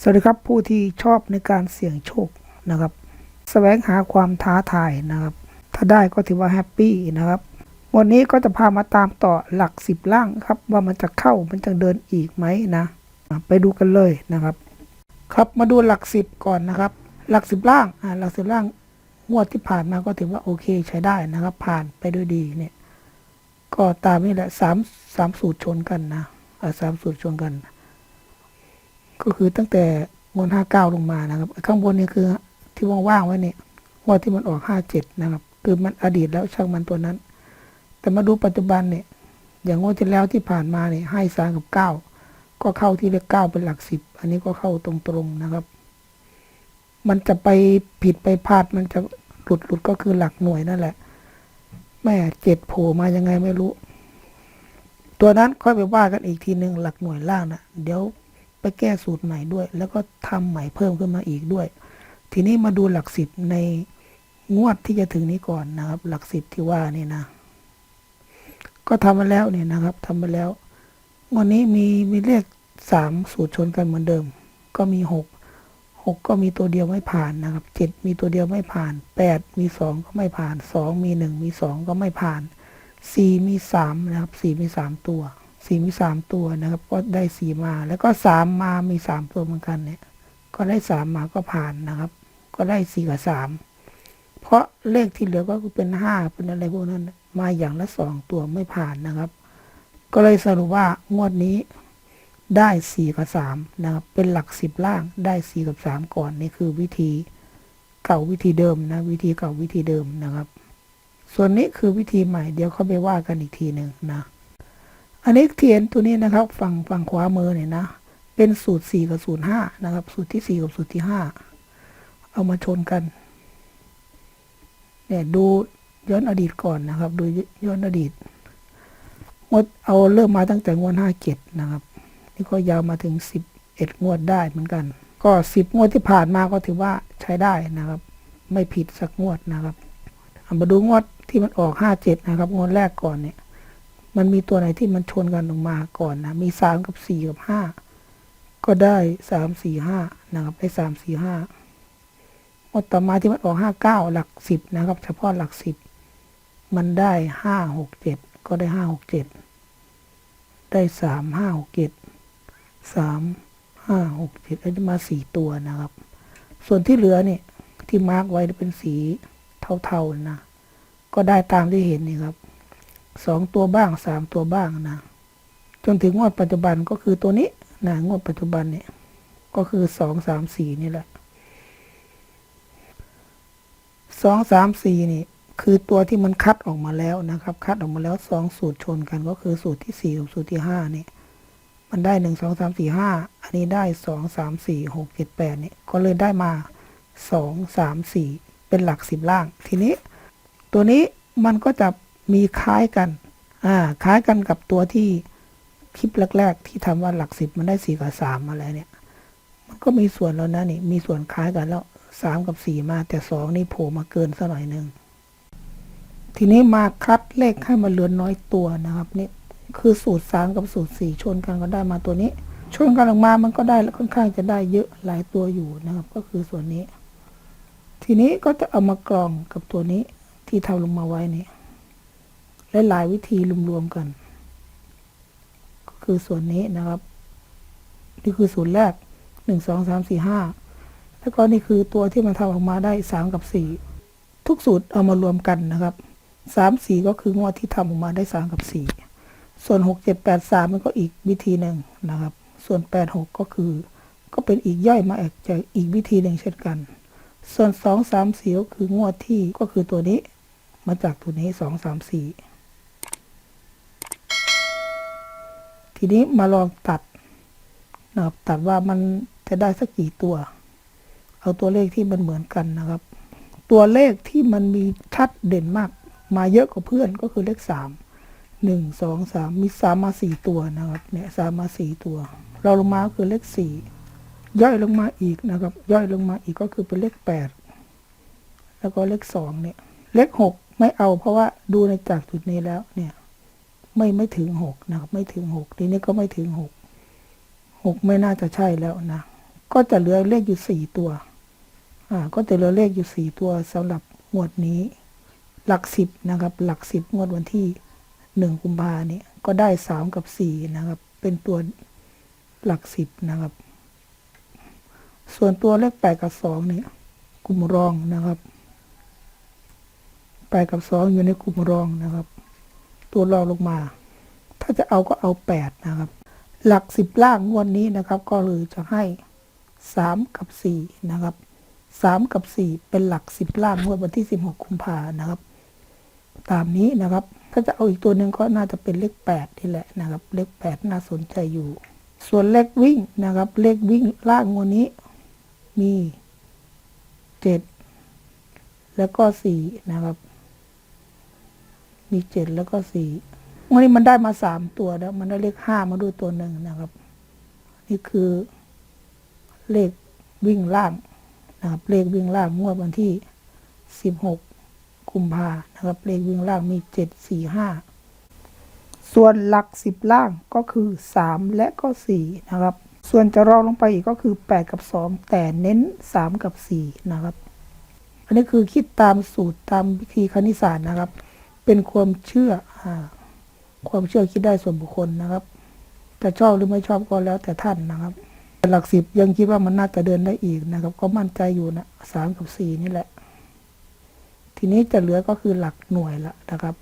สวัสดีครับผู้ที่ชอบในการเสี่ยงโชคนะครับแสวงหาความท้าทายนะครับ ถ้าได้ก็ถือว่าแฮปปี้นะครับวันนี้ก็จะพามาตามต่อหลักสิบล่างครับ ว่ามันจะเข้ามันจะเดินอีกไหมนะ ไปดูกันเลยนะครับ ครับมาดูหลักสิบก่อนนะครับ หลักสิบล่างอ่าหลักสิบล่างงวดที่ผ่านมาก็ถือว่าโอเคใช้ได้นะครับ ผ่านไปด้วยดีเนี่ย ก็ตามนี่แหละสามสามสูตรชนกันนะอ่าสามสูตรชนกัน ก็คือตั้งแต่งวดห้าเก้าลงมานะครับ ข้างบนนี่คือที่ว่างๆไว้เนี่ยงวดที่มันออกห้าเจ็ดนะครับ คือมันอดีตแล้วช่างมันตัวนั้น แต่มาดูปัจจุบันเนี่ย อย่างงวดที่แล้วที่ผ่านมาเนี่ยให้สามกับเก้าก็เข้าที่เลขเก้าเป็นหลักสิบอันนี้ก็เข้าตรงๆนะครับ มันจะไปผิดไปพลาดมันจะหลุดหลุดก็คือหลักหน่วยนั่นแหละ แม่เจ็ดโผล่มายังไงไม่รู้ ตัวนั้นค่อยไปว่ากันอีกทีหนึ่งหลักหน่วยล่างนะเดี๋ยว ไปแก้สูตรใหม่ด้วย แล้วก็ทำใหม่เพิ่มขึ้นมาอีกด้วย ทีนี้มาดูหลักสิบในงวดที่จะถึงนี้ก่อนนะครับ หลักสิบที่ว่านี่นะ ก็ทำมาแล้วเนี่ยนะครับทำมาแล้วงวันนี้มีมีเลขสามสูตรชนกันเหมือนเดิม ก็มีหกหกก็มีตัวเดียวไม่ผ่านนะครับเจ็ดมีตัวเดียวไม่ผ่านแปดมีสองก็ไม่ผ่านสองมีหนึ่งมีสองก็ไม่ผ่านสี่มีสามนะครับสี่มีสามตัว สี่มีสามตัวนะครับ ก็ได้สี่มา แล้วก็สามมามีสามตัวเหมือนกันเนี่ย ก็ได้สามมาก็ผ่านนะครับ ก็ได้สี่กับสามเพราะเลขที่เหลือก็คือเป็นห้าเป็นอะไรพวกนั้น มาอย่างละสองตัวไม่ผ่านนะครับ ก็เลยสรุปว่างวดนี้ได้สี่กับสามนะครับ เป็นหลักสิบล่างได้สี่กับสามก่อนนี่คือวิธีเก่าวิธีเดิมนะ วิธีเก่าวิธีเดิมนะครับ ส่วนนี้คือวิธีใหม่เดี๋ยวเขาไปว่ากันอีกทีหนึ่งนะ อันนี้เทียนตัวนี้นะครับ ฝั่งฝั่งขวามือเนี่ยนะ เป็นสูตรสี่กับสูตรห้านะครับ สูตรที่สี่กับสูตรที่ห้าเอามาชนกัน เนี่ยดูย้อนอดีตก่อนนะครับ ดูย้อนอดีตงวดเอาเริ่มมาตั้งแต่งวดห้าเจ็ดนะครับ นี่ก็ยาวมาถึงสิบเอ็ดงวดได้เหมือนกัน ก็สิบงวดที่ผ่านมาก็ถือว่าใช้ได้นะครับ ไม่ผิดสักงวดนะครับมาดูงวดที่มันออกห้าเจ็ดนะครับ งวดแรกก่อนเนี่ย มันมีตัวไหนที่มันชนกันลงมาก่อนนะ มีสามกับสี่กับห้าก็ได้สามสี่ห้านะครับ ได้สามสี่ห้างวดต่อมาที่มันออกห้าเก้าหลักสิบนะครับ เฉพาะหลักสิบมันได้ห้าหกเจ็ดก็ได้ห้าหกเจ็ดได้สามห้าหกเจ็ดสามห้าหกเจ็ดอันนี้มาสี่ตัวนะครับ ส่วนที่เหลือเนี่ยที่มาร์กไว้เป็นสีเทาๆนะ ก็ได้ตามที่เห็นนี่ครับ สองตัวบ้างสามตัวบ้างนะ จนถึงงวดปัจจุบันก็คือตัวนี้นะงวดปัจจุบันเนี่ย ก็คือสองสามสี่นี่แหละสองสามสี่นี่ คือตัวที่มันคัดออกมาแล้วนะครับ คัดออกมาแล้วสองสูตรชนกันก็คือสูตรที่สี่กับสูตรที่ห้านี่มันได้หนึ่งสองสามสี่ห้าอันนี้ได้สองสามสี่หกเจ็ดแปดนี่ก็เลยได้มาสองสามสี่เป็นหลักสิบล่าง ทีนี้ ตัวนี้มันก็จะ มีคล้ายกันอ่าคล้ายกันกับตัวที่คลิปแรก ๆ ที่ทำว่าหลักสิบมันได้สี่กับสามอะไรเนี่ย มันก็มีส่วนแล้วนะนี่มีส่วนคล้ายกันแล้วสามกับสี่มาแต่สองนี่โผล่มาเกินสักหน่อยหนึ่งทีนี้มาคัดเลขให้มันเหลือน้อยตัวนะครับนี่คือสูตรสามกับสูตรสี่ชนกันก็ได้มาตัวนี้ชนกันออกมามันก็ได้แล้วค่อนข้างจะได้เยอะหลายตัวอยู่นะครับ ก็คือส่วนนี้ ทีนี้ก็จะเอามากรองกับตัวนี้ที่ทำลงมาไว้นี่ หลายๆวิธีรวมๆกัน ก็คือส่วนนี้นะครับ นี่คือสูตรแรกหนึ่งสองสามสี่ห้าแล้วก็นี่คือตัวที่มันทำออกมาได้สามกับสี่ทุกสูตรเอามารวมกันนะครับสามสี่ก็คืองวดที่ทำออกมาได้สามกับสี่ส่วนหกเจ็ดแปดสามมันก็อีกวิธีหนึ่งนะครับ ส่วนแปดหกก็คือ ก็เป็นอีกย่อยมาจากอีกวิธีหนึ่งเช่นกัน ส่วนสองสามสี่ก็คืองวดที่ก็คือตัวนี้ มาจากตัวนี้สองสามสี่ ทีนี้มาลองตัดนะครับตัดว่ามันจะได้สักกี่ตัว เอาตัวเลขที่มันเหมือนกันนะครับ ตัวเลขที่มันมีชัดเด่นมาก มาเยอะกว่าเพื่อนก็คือเลขสามหนึ่งสองสามมีสามมาสี่ตัวนะครับเนี่ยสามมาสี่ตัว เราลงมาก็คือเลขสี่ย่อยลงมาอีกนะครับ ย่อยลงมาอีกก็คือเป็นเลขแปดแล้วก็เลขสองเนี่ย เลขหกไม่เอาเพราะว่าดูในจากจุดนี้แล้วเนี่ย ไม่ไม่ถึงหกนะครับไม่ถึงหกทีนี้ก็ไม่ถึงหกหกไม่น่าจะใช่แล้วนะ ก็จะเหลือเลขอยู่สี่ตัว อ่า ก็จะเหลือเลขอยู่สี่ตัวสำหรับงวดนี้ หลักสิบนะครับ หลักสิบงวดวันที่หนึ่งกุมภาเนี่ยก็ได้สามกับสี่นะครับ เป็นตัวหลักสิบนะครับ ส่วนตัวเลขแปดกับสองเนี่ยกลุ่มรองนะครับแปดกับสองอยู่ในกลุ่มรองนะครับ ตัวรองลงมา ถ้าจะเอาก็เอาแปดนะครับ หลักสิบล่างงวดนี้นะครับ ก็เลยจะให้สามกับสี่นะครับสามกับสี่เป็นหลักสิบล่างงวดวันที่สิบหกกุมภานะครับ ตามนี้นะครับ ถ้าจะเอาอีกตัวหนึ่งก็น่าจะเป็นเลขแปดนี่แหละนะครับ เลขแปดน่าสนใจอยู่ ส่วนเลขวิ่งนะครับ เลขวิ่งล่างงวดนี้มีเจ็ดแล้วก็สี่นะครับ มีเจ็ดแล้วก็สี่วันนี้มันได้มาสามตัวแล้ว มันได้เลขห้ามาด้วยตัวหนึ่งนะครับ นี่คือเลขวิ่งล่างนะครับ เลขวิ่งล่างงวดวันที่สิบหกกุมภานะครับ เลขวิ่งล่างมีเจ็ดสี่ห้าส่วนหลักสิบล่างก็คือสามและก็สี่นะครับ ส่วนจะรองลงไปอีกก็คือแปดกับสองแต่เน้นสามกับสี่นะครับ อันนี้คือคิดตามสูตรตามวิธีคณิตศาสตร์นะครับ เป็นความเชื่ออความเชื่อคิดได้ส่วนบุคคลนะครับ แต่ชอบหรือไม่ชอบก็แล้วแต่ท่านนะครับหลักสิบยังคิดว่ามันน่าจะเดินได้อีกนะครับ ก็มั่นใจอยู่นะสามกับสี่นี่แหละ ทีนี้จะเหลือก็คือหลักหน่วยละนะครับ